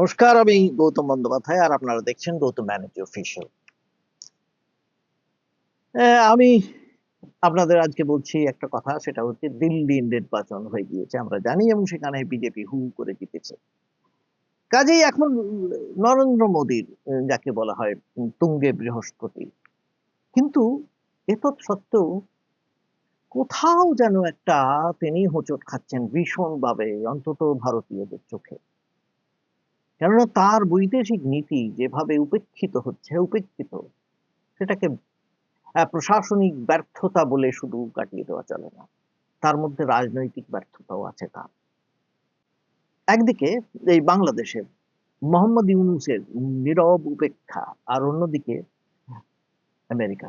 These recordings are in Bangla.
নমস্কার, আমি গৌতম বন্দ্যোপাধ্যায় আর আপনারা দেখছেন গৌতম ব্যানার্জি অফিসিয়াল আমি আপনাদের আজকে বলছি একটা কথা, সেটা হচ্ছে দিল্লি নির্বাচন হয়ে গিয়েছে, আমরা জানি, এবং সেখানে বিজেপি হু করে জিতেছে। কাজেই এখন নরেন্দ্র মোদীর যাকে বলা হয় তুঙ্গে বৃহস্পতি, কিন্তু এতৎ সত্ত্বেও কোথাও যেন একটা তিনি হোঁচট খাচ্ছেন ভীষণভাবে, অন্তত ভারতীয়দের চোখে। কেননা তার বৈদেশিক নীতি যেভাবে উপেক্ষিত হচ্ছে, উপেক্ষিত, সেটাকে প্রশাসনিক ব্যর্থতা বলে শুধু কাটিয়ে দেওয়া চলে না। তার মধ্যে রাজনৈতিক ব্যর্থতাও আছে তার। একদিকে এই বাংলাদেশের মোহাম্মদ ইউনুসের নীরব উপেক্ষা আর অন্যদিকে আমেরিকা।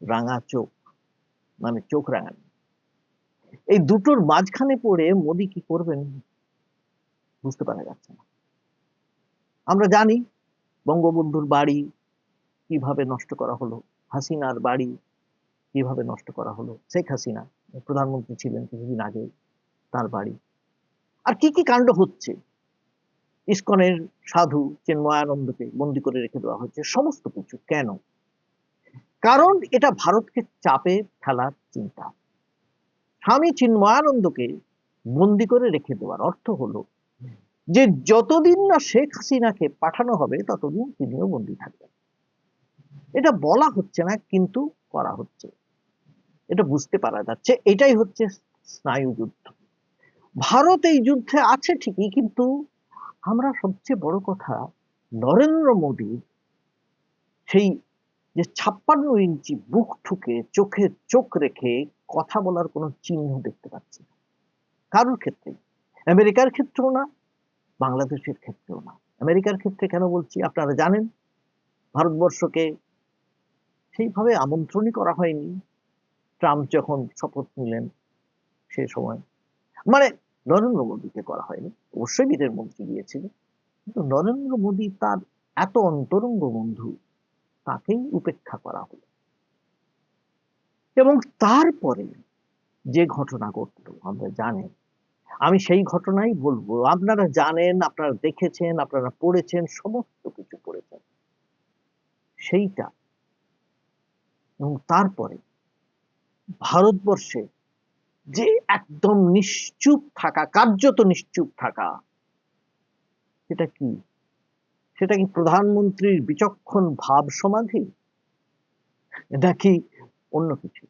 রাঙা চোখ মানে চোখ রাঙানি। এই দুটোর মাঝখানে পড়ে মোদি কি করবেন বুঝতে পারা যাচ্ছে না। আমরা জানি বঙ্গবন্ধুর বাড়ি কীভাবে নষ্ট করা হলো, হাসিনার বাড়ি কীভাবে নষ্ট করা হলো, শেখ হাসিনা, প্রধানমন্ত্রী ছিলেন কিছুদিন আগে তার বাড়ি। আর কি কি কাণ্ড হচ্ছে? ইস্কনের সাধু চিন্ময়ানন্দকে বন্দি করে রেখে দেওয়া হচ্ছে সমস্ত কিছু। কেন? কারণ এটা ভারতকে চাপে ফেলার চিন্তা। স্বামী চিন্ময়ানন্দকে বন্দি করে রেখে দেওয়ার অর্থ হলো যে যতদিন না শেখ হাসিনাকে পাঠানো হবে, ততদিন তিনিও বন্দি থাকবেন। এটা বলা হচ্ছে না, কিন্তু করা হচ্ছে। এটা বুঝতে পারা যাচ্ছে। এটাই হচ্ছে স্নায়ু যুদ্ধ। ভারত এই যুদ্ধে আছে ঠিকই, কিন্তু আমরা সবচেয়ে বড় কথা নরেন্দ্র মোদীর সেই যে ছাপ্পান্ন ইঞ্চি বুক ঠুকে চোখে চোখ রেখে কথা বলার কোনো চিহ্ন দেখতে পাচ্ছি না। কারোর ক্ষেত্রে? আমেরিকার ক্ষেত্রেও না, বাংলাদেশের ক্ষেত্রেও না। আমেরিকার ক্ষেত্রে কেন বলছি? আপনারা জানেন, ভারতবর্ষকে সেইভাবে আমন্ত্রণই করা হয়নি। ট্রাম্প যখন শপথ নিলেন সে সময় মানে নরেন্দ্র মোদীকে করা হয়নি। অবশ্যই বিদেশ মন্ত্রী গিয়েছিলেন কিন্তু নরেন্দ্র মোদী তার এত অন্তরঙ্গ বন্ধু তাকেই উপেক্ষা করা হলো। এবং তারপরে যে ঘটনা ঘটলো আমরা জানি আমি সেই ঘটনাই বলব। আপনারা জানেন, আপনারা দেখেছেন, আপনারা পড়েছেন, সমস্ত কিছু পড়েছেন। সেইটা। এবং তারপরে ভারতবর্ষে যে একদম নিশ্চুপ থাকা, কার্যত নিশ্চুপ থাকা, সেটা কি? সেটা কি প্রধানমন্ত্রীর বিচক্ষণ ভাব সমাধি? নাকি অন্য কিছু?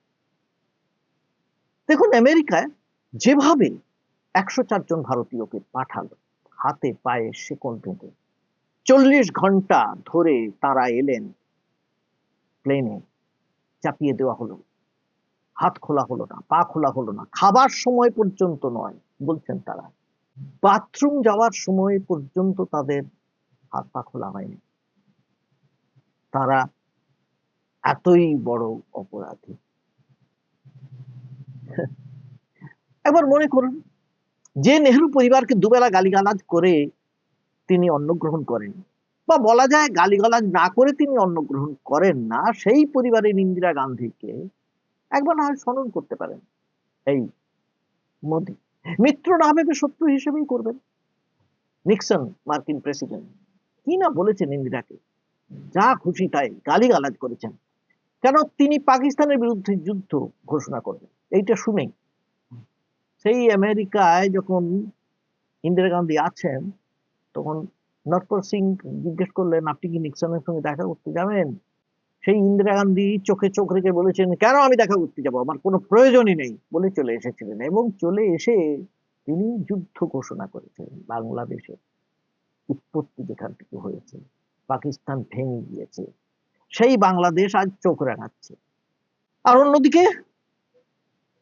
দেখুন, আমেরিকায় যেভাবে একশো চারজন ভারতীয়কে পাঠালো, হাতে পায়ে শেকল বেঁধে, চল্লিশ ঘণ্টা ধরে তারা এলেন, প্লেনে চাপিয়ে দেওয়া হলো। হাত খোলা হলো না, পা খোলা হলো না, খাবার সময় পর্যন্ত নয়, বলছেন তারা। বাথরুম যাওয়ার সময় পর্যন্ত তাদের হাত পা খোলা হয়নি। তারা এতই বড় অপরাধী। একবার মনে করুন, যে নেহরু পরিবারকে দুবেলা গালিগালাজ করে তিনি অন্ন গ্রহণ করেন বা বলা যায় গালিগালাজ না করে তিনি অন্ন গ্রহণ করেন না, সেই পরিবারের ইন্দিরা গান্ধীকে একবার না হয় স্মরণ করতে পারেন। এই মোদী, মিত্র না ভেবে শত্রু হিসেবেই করবেন। নিক্সন, মার্কিন প্রেসিডেন্ট। কি না বলেছেন ইন্দিরাকে? যা খুশি তাই গালিগালাজ করেছেন। কেন তিনি পাকিস্তানের বিরুদ্ধে যুদ্ধ ঘোষণা করবেন? এইটা শুনেই। সেই আমেরিকায় যখন ইন্দিরা গান্ধী আছেন, তখন নটবর সিং জিজ্ঞেস করলেন, আপনি কি নিক্সনের সঙ্গে দেখা করতে যাবেন? সেই ইন্দিরা গান্ধী চোখে চোখ রেখে বলেছেন, কেন আমি দেখা করতে যাব? আমার কোনো প্রয়োজনই নেই, বলে চলে এসেছিলেন। এবং চলে এসে তিনি যুদ্ধ ঘোষণা করেছিলেন বাংলাদেশে। উৎপত্তি যেখান থেকে হয়েছে, পাকিস্তান ভেঙে গিয়েছে, সেই বাংলাদেশ আজ চোখ রাঙাচ্ছে। আর অন্যদিকে,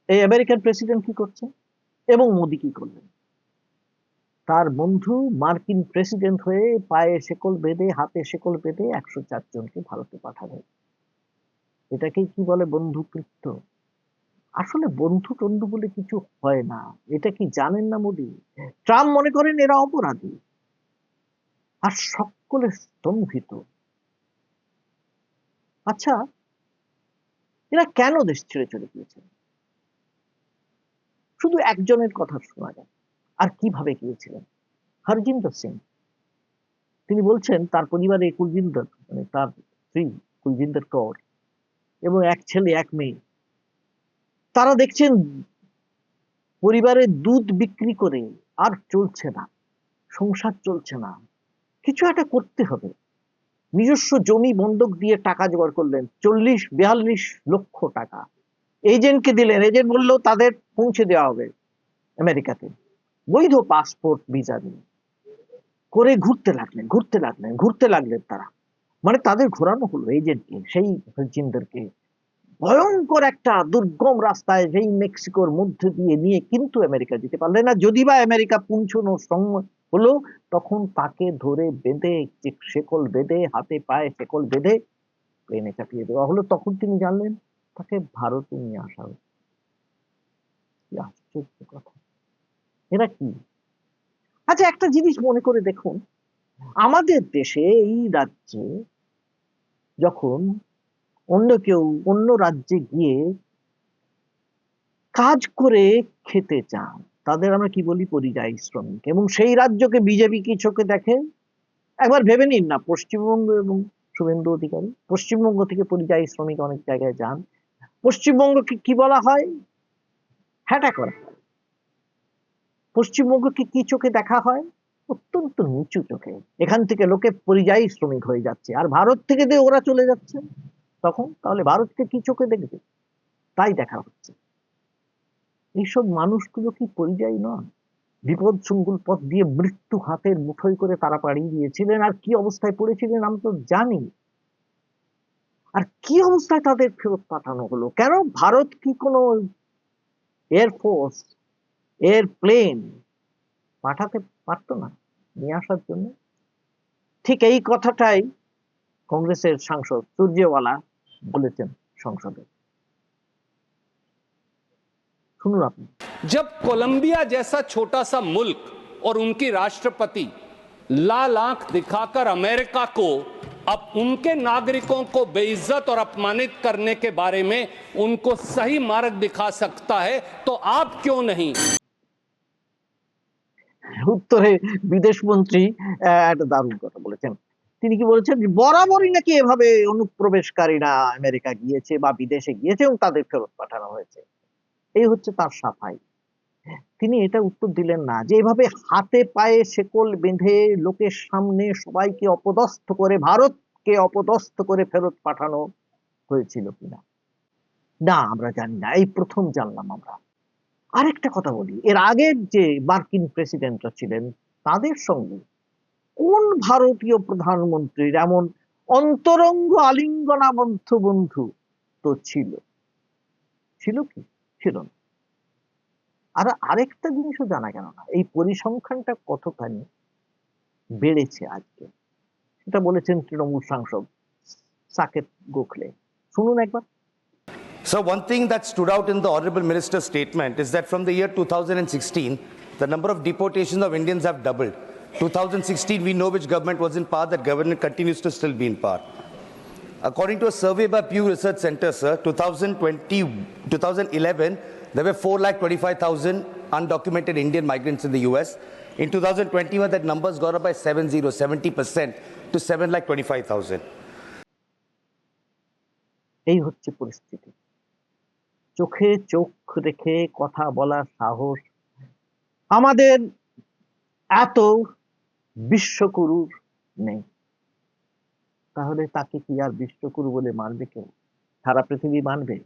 এই আমেরিকান প্রেসিডেন্ট কি করছে? এবং মোদি কি করলেন? তার বন্ধু মার্কিন প্রেসিডেন্ট হয়ে পায়ে শেকল বেঁধে, হাতে শেকল বেঁধে একশো চার জনকে ভারতে পাঠালেন। এটাকে কি বলে বন্ধুকৃত্য? আসলে বন্ধু টন্ধু বলে কিছু হয় না। এটা কি জানেন না মোদি? ট্রাম্প মনে করেন এরা অপরাধী। আর সকলে স্তম্ভিত আচ্ছা এরা কেন দেশ ছেড়ে চলে গিয়েছে? শুধু একজনের কথা শোনা যায়। আর কীভাবে গিয়েছিলেন? হরজিন্দর সিং। তিনি বলছেন, তার পরিবারে কুলজিন্দর মানে তার স্ত্রী কুলজিন্দর কৌর এবং এক ছেলে, এক মেয়ে। তারা দেখছেন পরিবারের দুধ বিক্রি করে আর চলছে না, সংসার চলছে না। কিছু একটা করতে হবে। নিজস্ব জমি বন্ধক দিয়ে টাকা জোগাড় করলেন, চল্লিশ, বিয়াল্লিশ লক্ষ টাকা। এজেন্টকে দিলেন, এজেন্ট বলল, তাদের পৌঁছে দেওয়া হবে আমেরিকাতে। বৈধ পাসপোর্ট, ভিসা নিয়ে। করে ঘুরতে লাগলেন ঘুরতে লাগলেন ঘুরতে লাগলেন তারা। মানে তাদের ঘোরানো হলো, এজেন্টকে, সেই হরজিন্দরকে ভয়ঙ্কর একটা দুর্গম রাস্তায় যেই মেক্সিকোর মধ্যে দিয়ে নিয়ে কিন্তু আমেরিকা যেতে পারলেন না। যদি বা আমেরিকা পৌঁছানোর সময় হলো, তখন তাকে ধরে বেঁধে শেকল বেঁধে, হাতে পায়ে শেকল বেঁধে প্লেনে চাপিয়ে দেওয়া হলো। তখন তিনি জানলেন, তাকে ভারতে নিয়ে আসা হলো আশ্চর্য কথা। এরা কি? আচ্ছা একটা জিনিস মনে করে দেখুন। আমাদের দেশে, এই রাজ্যে যখন অন্য কেউ, অন্য রাজ্যে গিয়ে কাজ করে খেতে চান। তাদের আমরা কি বলি? পরিযায়ী শ্রমিক। এবং সেই রাজ্যকে বিজেপি কি চোখে দেখে? একবার ভেবে নিন না, পশ্চিমবঙ্গ এবং শুভেন্দু অধিকারী। পশ্চিমবঙ্গ থেকে পরিযায়ী শ্রমিক অনেক জায়গায় যান। পশ্চিমবঙ্গকে কি বলা হয়? হ্যাটা করা। পশ্চিমবঙ্গকে কি চোখে দেখা হয়? অত্যন্ত নিচু চোখে। এখান থেকে লোকে পরিযায়ী শ্রমিক হয়ে যাচ্ছে। আর ভারত থেকে যে ওরা চলে যাচ্ছে তখন তাহলে ভারতকে কি চোখে দেখবে? তাই দেখা হচ্ছে। এইসব মানুষগুলো কি পরিযায়ী নয় বিপদ সঙ্গুল পথ দিয়ে মৃত্যু হাতের মুঠোয় করে তারা পাড়িয়ে দিয়েছিলেন, আর কি অবস্থায় পড়েছিলেন আমরা তো জানি। আর কি অবস্থায় তাদের ফেরত পাঠানো হলো? কেন ভারত কি কোনো এয়ারফোর্স এয়ারপ্লেন পাঠাতে পারতো না নিয়ে আসার জন্য? ঠিক এই কথাটাই কংগ্রেসের সাংসদ সূর্যওয়ালা বলেছেন সংসদে শুনুন আপনি जब कोलंबिया जैसा छोटा सा मुल्क और उनकी राष्ट्रपति लाल आंख दिखाकर अमेरिका को अब उनके नागरिकों को बेइज्जत और अपमानित करने के बारे में उनको सही मार्ग दिखा सकता है तो आप क्यों नहीं উত্তরে বিদেশ মন্ত্রী আহ, একটা দারুণ কথা বলেছেন তিনি কি বলেছেন বরাবরই নাকি এভাবে অনুপ্রবেশকারীরা আমেরিকা গিয়েছে বা বিদেশে গিয়েছে এবং তাদের ফেরত পাঠানো হয়েছে। এই হচ্ছে তার সাফাই। তিনি এটা উত্তর দিলেন না যে, এভাবে হাতে পায়ে শেকল বেঁধে লোকের সামনে সবাইকে অপদস্থ করে, ভারতকে অপদস্থ করে ফেরত পাঠানো হয়েছিল কিনা? না, আমরা জানি না। এই প্রথম জানলাম আমরা। আরেকটা কথা বলি। এর আগের যে মার্কিন প্রেসিডেন্টরা ছিলেন, তাদের সঙ্গে কোন ভারতীয় প্রধানমন্ত্রীর এমন অন্তরঙ্গ আলিঙ্গনাবদ্ধ বন্ধু তো ছিল ছিল কি ছিল না আর আরেকটা জিনিসও জানা গেল না এই পরিসংখ্যানটা কতখানি বেড়েছে আজকে সেটা বলেছেন তৃণমূল সাংসদ সাকেত গোখলে শুনুন একবার So one thing that stood out in the Honorable Minister's statement is that from the year 2016, the number of deportations of Indians have doubled. 2016, we know which government was in power, that government continues to still be in power. According to a survey by Pew Research Center, sir, 2020, 2011, there were 4,25,000 undocumented Indian migrants in the US. In 2021, that number's gone up by 70, 70% to 7,25,000. এই হচ্ছে পরিস্থিতি চোখে চোখ রেখে কথা বলার সাহস আমাদের এত বিশ্বগুরুর নেই। তাহলে তাকে কি আর বিশ্বগুরু বলে মানবে কেউ? সারা পৃথিবী মানবে?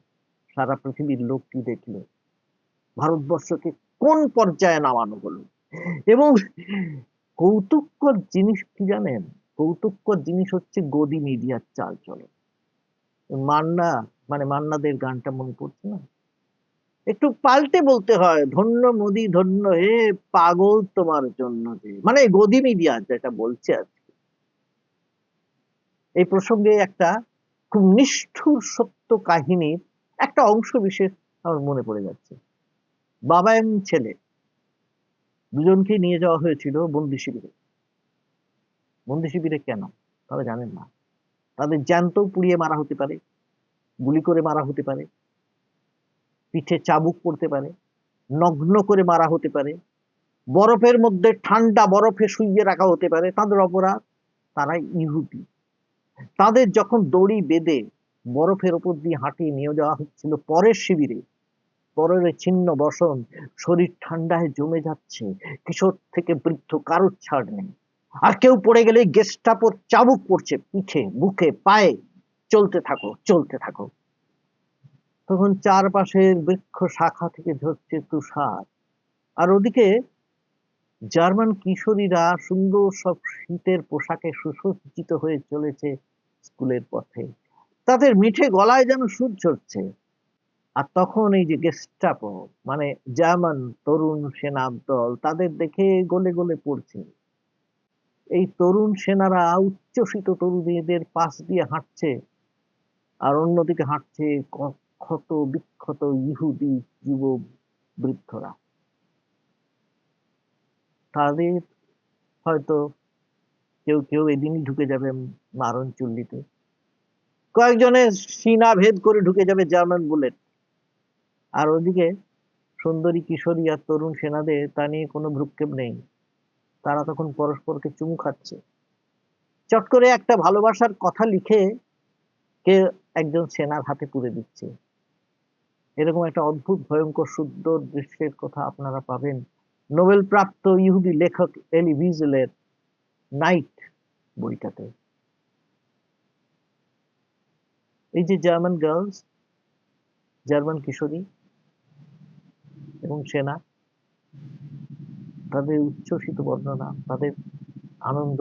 সারা পৃথিবীর লোক কি দেখল? ভারতবর্ষকে কোন পর্যায়ে নামানো হলো? এবং কৌতুককর জিনিস কি জানেন? কৌতুককর জিনিস হচ্ছে গদি মিডিয়ার চাল চলো মান্না মানে মান্নাদের গানটা মনে পড়ছে না? একটু পাল্টে বলতে হয়, ধন্য মোদি, ধন্য হে, পাগল তোমার জন্য মানে গদি মিডিয়া যেটা বলছে আর কি। এই প্রসঙ্গে একটা খুব নিষ্ঠুর সত্য কাহিনীর একটা অংশ বিশেষ আমার মনে পড়ে যাচ্ছে। বাবা এবং ছেলে দুজনকে নিয়ে যাওয়া হয়েছিল বন্দি শিবিরে। বন্দি শিবিরে কেন? তারা জানেন না। তাদের জ্যান্ত পুড়িয়ে মারা হতে পারে, গুলি করে মারা হতে পারে। পিঠে চাবুক পড়তে পারে, নগ্ন করে মারা হতে পারে, বরফের মধ্যে ঠান্ডা বরফে শুইয়ে রাখা হতে পারে, তাদের অপরাধ তারা ইহুদি। তাদের যখন দড়ি বেঁধে বরফের উপর দিয়ে হাঁটিয়ে নিয়ে যাওয়া হচ্ছিল পরের শিবিরে, পরের ছিন্ন বসন, শরীর ঠান্ডায় জমে যাচ্ছে, কিশোর থেকে বৃদ্ধ কারোর ছাড় নেই। আর কেউ পড়ে গেলে গেস্টাপোর চাবুক পড়ছে, পিঠে বুকে পায়ে, চলতে থাকো চলতে থাকো। তখন চারপাশের বৃক্ষ শাখা থেকে ঝরছে তুষার। আর ওদিকে জার্মান কিশোরীরা সুন্দর সব শীতের পোশাকে সুসজ্জিত হয়ে চলেছে স্কুলের পথে। তাদের মিঠে গলায় যেন সুর ঝরছে। আর তখন এই যে গেস্টাপো মানে জার্মান তরুণ সেনা দল তাদের দেখে গলে গলে পড়ছে। এই তরুণ সেনারা উচ্চসিত তরুণীদের পাশ দিয়ে হাঁটছে, আর অন্যদিকে হাঁটছে ক্ষত বিক্ষত ইহুদি যুব বৃদ্ধরা তাদের হয়তো কেউ কেউ এদিনই ঢুকে যাবে মারণ চুল্লিতে। কয়েকজনের সীনা ভেদ করে ঢুকে যাবে জার্মান বুলেট। আর ওদিকে সুন্দরী কিশোরী আর তরুণ সেনাদের তা নিয়ে কোনো ভ্রুক্ষেপ নেই। তারা তখন পরস্পরকে চুমু খাচ্ছে। চট করে একটা ভালোবাসার কথা লিখে কে একজন সেনার হাতে পুরে দিচ্ছে। এরকম একটা অদ্ভুত, ভয়ঙ্কর, সুন্দর দৃশ্যের কথা আপনারা পাবেন। নোবেল প্রাপ্ত ইহুদি লেখক এলি ভিজেলের নাইট বইটাতে। এই যে জার্মান গার্লস, জার্মান কিশোরী এবং সেনা, তাদের উচ্ছ্বসিত বর্ণনা, তাদের আনন্দ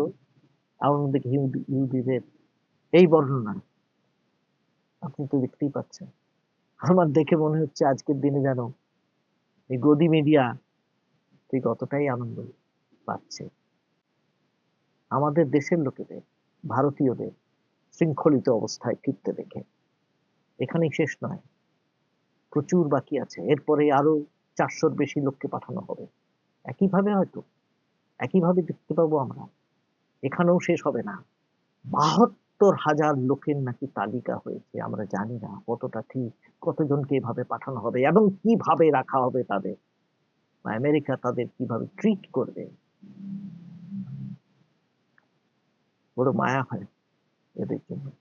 আনন্দিক ইহুদি- ইহুদিদের এই বর্ণনা আপনি তো দেখতেই পাচ্ছেন। আমার দেখে মনে হচ্ছে আজকের দিনে যেন এই গদি মিডিয়া ঠিক অতটাই আনন্দ পাচ্ছে। আমাদের দেশের লোকেদের, ভারতীয়দের শৃঙ্খলিত অবস্থায় ফিরতে দেখে। এখানেই শেষ নয়, প্রচুর বাকি আছে। এরপরে আরও চারশোর বেশি লোককে পাঠানো হবে। একইভাবে হয়তো, একইভাবে দেখতে পাবো আমরা। এখানেও শেষ হবে না। বাহাত্তর হাজার লোকের নাকি তালিকা হয়েছে, আমরা জানি না কতটা ঠিক, কতজনকে এভাবে পাঠানো হবে এবং কীভাবে রাখা হবে তাদের আমেরিকা তাদের কীভাবে ট্রিট করবে। বড় মায়া হয় এদের জন্য।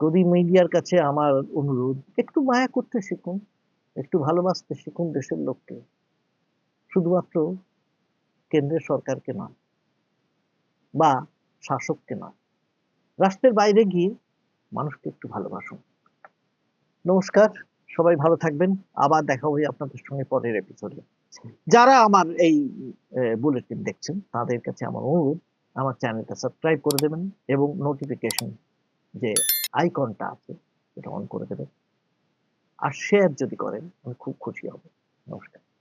গদি মিডিয়ার কাছে আমার অনুরোধ, একটু মায়া করতে শিখুন, একটু ভালোবাসতে শিখুন দেশের লোককে, শুধুমাত্র কেন্দ্রের সরকারকে নয়, বা শাসককে নয় রাষ্ট্রের বাইরে গিয়ে মানুষকে একটু ভালোবাসুন। নমস্কার, সবাই ভালো থাকবেন। আবার দেখা হবে আপনাদের সঙ্গে পরের এপিসোডে যারা আমার এই বুলেটিন দেখছেন, তাদের কাছে আমার অনুরোধ, আমার চ্যানেলটা সাবস্ক্রাইব করে দেবেন এবং নোটিফিকেশন যে আইকনটা আছে, সেটা অন করে দেবেন। আর শেয়ার যদি করেন, আমি খুব খুশি হব। নমস্কার।